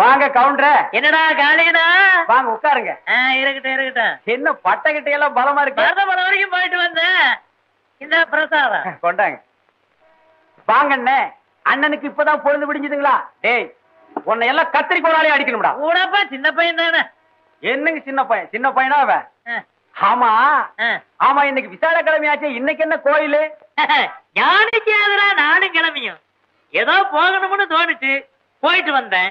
வாங்க கவுண்டர என்னடா காளியனா வாங்க உட்காருங்க. இருக்கட்டும் இருக்கட்டும். என்ன பட்டகிட்ட எல்லாம் பலமா இருக்கு. மருதமலை வரைக்கும் போயிட்டு வந்தேன். இந்த பிரசாதம். கொண்டாங்க. வாங்க அண்ணே அண்ணனுக்கு இப்பதான் பொழுது விடிஞ்சதுங்களா? டேய் உன்னை எல்லாம் கத்திரிக்கோளாலே அடிக்கணும்டா. கூடப்பா சின்ன பையன் தானே. என்னங்க சின்ன பையன்? சின்ன பையனா அவன்? ஆமா. ஆமா இன்னைக்கு விசால கிழமையாச்சே இன்னைக்கு என்ன கோயிலு? யானைக்கு எதிரா நானும் கிளம்பியும். ஏதோ போகணும்னு தோணுச்சு. போயிட்டு வந்தேன்.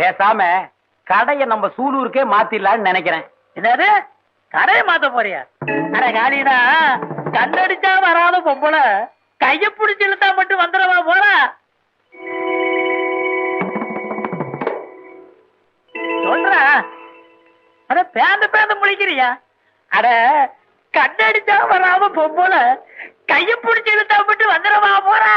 பேசாம கடைய நம்ம சூலூருக்கே மாத்திடலாம்னு நினைக்கிறேன். என்னது? கடையை மாத்த போறியா? அட காலிடா கண்ணடிச்சா வராத பொம்பளை. கைய பிடிச்சு இழுத்தா மட்டும் வந்துடவா போற சொல்ற. அட பேந்த பேந்த முழிக்கிறியா? அட கண்ணடிச்சா வராம பொம்பளை. கைய பிடிச்சு இழுத்தா மட்டும் வந்துடவா போறா